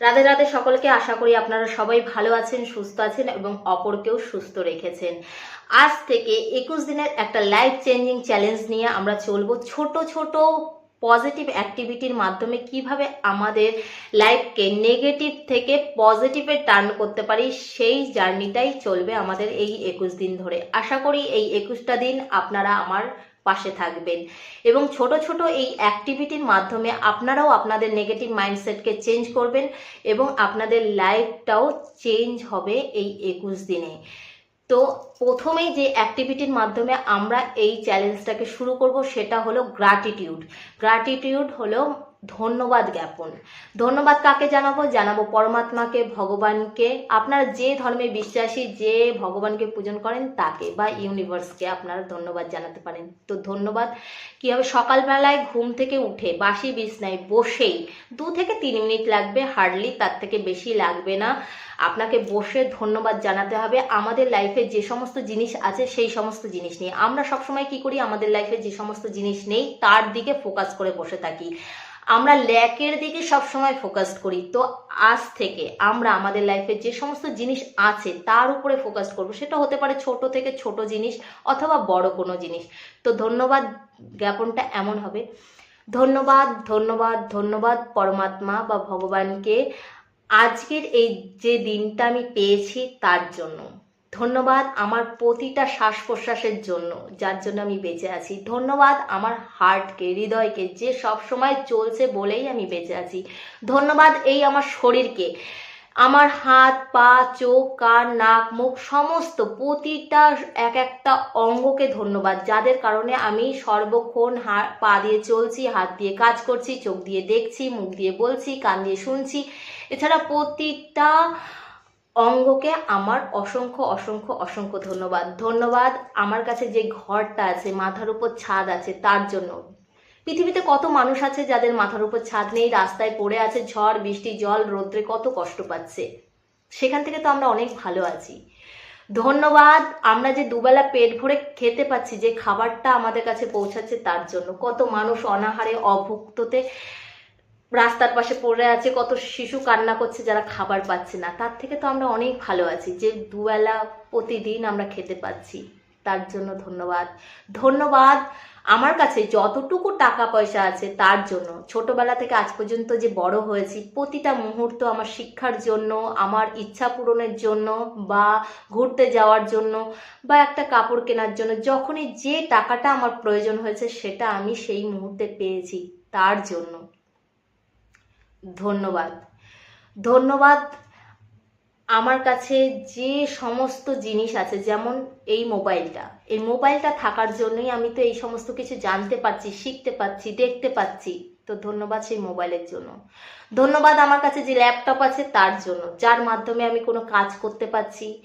রাধে রাধে সকলকে আশা করি আপনারা সবাই ভালো আছেন, সুস্থ আছেন এবং অপরকেও সুস্থ রেখেছেন। আজ থেকে একুশ দিনের একটা লাইফ চেঞ্জিং চ্যালেঞ্জ নিয়ে আমরা চলবো ছোট ছোট পজিটিভ অ্যাক্টিভিটির মাধ্যমে কীভাবে আমাদের লাইফকে নেগেটিভ থেকে পজিটিভে টার্ন করতে পারি, সেই জার্নিটাই চলবে আমাদের এই একুশ দিন ধরে। আশা করি এই একুশটা দিন আপনারা আমার পাশে থাকবেন। এবং ছোট ছোট এই অ্যাক্টিভিটির মাধ্যমে আপনারাও আপনাদের নেগেটিভ মাইন্ডসেটকে চেঞ্জ করবেন এবং আপনাদের লাইফটাও চেঞ্জ হবে এই একুশ দিনে। তো প্রথমেই যে অ্যাক্টিভিটির মাধ্যমে আমরা এই চ্যালেঞ্জটাকে শুরু করব সেটা হলো গ্র্যাটিটিউড গ্র্যাটিটিউড হলো ধন্যবাদ জ্ঞাপন। ধন্যবাদ কাকে জানাব? জানাব পরমাত্মাকে, ভগবানকে। আপনারা যে ধর্মে বিশ্বাসী, যে ভগবানকে পূজন করেন তাকে বা ইউনিভার্সকে আপনারা ধন্যবাদ জানাতে পারেন। তো ধন্যবাদ। কী হবে? সকালবেলায় ঘুম থেকে উঠে বাসি বিছনায় বসেই দু থেকে তিন মিনিট লাগবে, হার্ডলি তার থেকে বেশি লাগবে না। আপনাকে বসে ধন্যবাদ জানাতে হবে। আমাদের লাইফে যে সমস্ত জিনিস আছে সেই সমস্ত জিনিস নিয়ে। আমরা সবসময় কি করি? আমাদের লাইফে যে সমস্ত জিনিস নেই, তার দিকে ফোকাস করে বসে থাকি। আমরা ল্যাকের দিকে সবসময় ফোকাস করি। তো আজ থেকে আমরা আমাদের লাইফে যে সমস্ত জিনিস আছে, তার উপরে ফোকাস করব। সেটা হতে পারে ছোট থেকে ছোট জিনিস অথবা বড় কোনো জিনিস। তো ধন্যবাদ, জ্ঞাপনটা এমন হবে। ধন্যবাদ ধন্যবাদ ধন্যবাদ পরমাত্মা বা ভগবানকে। আজকের এই যে দিনটা আমি পেয়েছি তার জন্য। ধন্যবাদ আমার প্রতিটা শ্বাস প্রশ্বাসের জন্য, যার জন্য আমি বেঁচে আছি। ধন্যবাদ আমার হার্টকে হৃদয়কে, যে সব সময় চলছে বলেই আমি বেঁচে আছি। ধন্যবাদ এই আমার শরীরকে। আমার হাত, পা, চোখ, কান, নাক, মুখ, সমস্ত প্রতিটা এক একটা অঙ্গকে ধন্যবাদ, যাদের কারণে আমি সর্বক্ষণ হাত পা দিয়ে চলছি, হাত দিয়ে কাজ করছি, চোখ দিয়ে দেখছি, মুখ দিয়ে বলছি, কান দিয়ে শুনছি। এছাড়া প্রতিটা অঙ্গকে আমার অসংখ্য অসংখ্য অসংখ্য ধন্যবাদ। ধন্যবাদ, আমার কাছে যে ঘরটা আছে, মাথার উপর ছাদ আছে, তার জন্য। পৃথিবীতে কত মানুষ আছে যাদের মাথার উপর ছাদ নেই, রাস্তায় পড়ে আছে, ঝড়, বৃষ্টি, জল, রৌদ্রে কত কষ্ট পাচ্ছে। সেখান থেকে তো আমরা অনেক ভালো আছি। ধন্যবাদ, আমরা যে দুবেলা পেট ভরে খেতে পাচ্ছি, যে খাবারটা আমাদের কাছে পৌঁছাচ্ছে তার জন্য। কত মানুষ অনাহারে, অভুক্ততে রাস্তার পাশে পড়ে আছে, কত শিশু কান্না করছে, যারা খাবার পাচ্ছে না। তার থেকে তো আমরা অনেক ভালো আছি, যে দুবেলা প্রতিদিন আমরা খেতে পাচ্ছি। তার জন্য ধন্যবাদ। ধন্যবাদ আমার কাছে, যতটুকু টাকা পয়সা আছে তার জন্য। ছোটবেলা থেকে আজ পর্যন্ত যে বড় হয়েছি, প্রতিটা মুহূর্ত আমার শিক্ষার জন্য, আমার ইচ্ছা পূরণের জন্য, বা ঘুরতে যাওয়ার জন্য, বা একটা কাপড় কেনার জন্য, যখনই যে টাকাটা আমার প্রয়োজন হয়েছে, সেটা আমি সেই মুহূর্তে পেয়েছি তার জন্য। ধন্যবাদ। ধন্যবাদ আমার কাছে যে সমস্ত জিনিস আছে, যেমন এই মোবাইলটা। এই মোবাইলটা থাকার জন্যই আমি তো এই সমস্ত কিছু জানতে পারছি, শিখতে পাচ্ছি দেখতে পাচ্ছি তো ধন্যবাদ সেই মোবাইলের জন্য। ধন্যবাদ আমার কাছে যে ল্যাপটপ আছে তার জন্য, যার মাধ্যমে আমি কোনো কাজ করতে পারছি।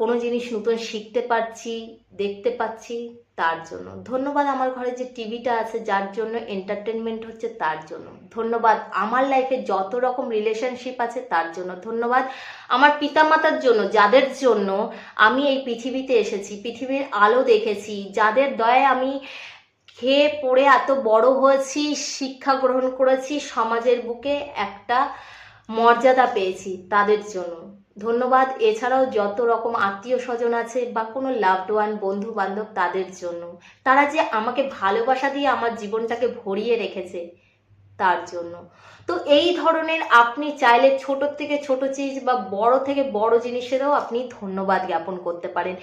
কোনো জিনিস নতুন শিখতে পারছি, দেখতে পাচ্ছি, তার জন্য। ধন্যবাদ আমার ঘরে যে টিভিটা আছে, যার জন্য এন্টারটেনমেন্ট হচ্ছে তার জন্য। ধন্যবাদ আমার লাইফে যত রকম রিলেশনশিপ আছে তার জন্য। ধন্যবাদ আমার পিতামাতার জন্য, যাদের জন্য আমি এই পৃথিবীতে এসেছি, পৃথিবীর আলো দেখেছি, যাদের দয়ায় আমি খেয়ে পড়ে এত বড় হয়েছি, শিক্ষা গ্রহণ করেছি, সমাজের বুকে একটা মর্যাদা পেয়েছি তাদের জন্য। ধন্যবাদ। এছাড়াও যত রকম আত্মীয় স্বজন আছে বা কোনো লাভড ওয়ান বন্ধু বান্ধব তাদের জন্য, তারা যে আমাকে ভালোবাসা দিয়ে আমার জীবনটাকে ভরিয়ে রেখেছে তার জন্য। তো এই ধরনের আপনি চাইলে ছোট থেকে ছোট চিজ বা বড় থেকে বড় জিনিসেরও আপনি ধন্যবাদ জ্ঞাপন করতে পারেন।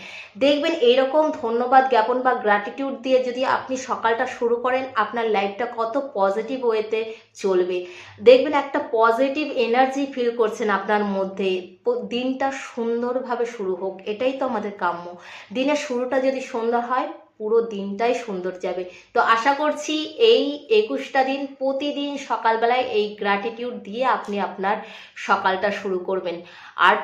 দেখবেন এইরকম ধন্যবাদ জ্ঞাপন বা গ্র্যাটিটিউড দিয়ে যদি আপনি সকালটা শুরু করেন, আপনার লাইফটা কত পজিটিভ ওয়েতে চলবে। দেখবেন একটা পজিটিভ এনার্জি ফিল করছেন আপনার মধ্যে। দিনটা সুন্দরভাবে শুরু হোক, এটাই তো আমাদের কাম্য। দিনের শুরুটা যদি সুন্দর হয় পুরো দিনটাই সুন্দর যাবে। তো আশা করছি এই একুশটা দিন প্রতিদিন সকালবেলায় এই গ্র্যাটিটিউড দিয়ে আপনি আপনার সকালটা শুরু করবেন। আর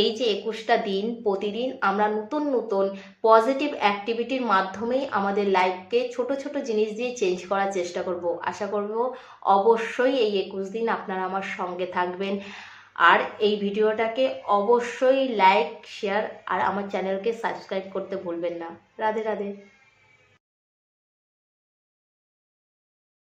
এই যে একুশটা দিন প্রতিদিন আমরা নতুন নতুন পজিটিভ অ্যাক্টিভিটির মাধ্যমেই আমাদের লাইফকে ছোট ছোট জিনিস দিয়ে চেঞ্জ করার চেষ্টা করব। আশা করব অবশ্যই এই একুশ দিন আপনারা আমার সঙ্গে থাকবেন। আর এই ভিডিওটাকে অবশ্যই লাইক শেয়ার আর আমার চ্যানেলকে সাবস্ক্রাইব করতে ভুলবেন না। রাধে রাধে।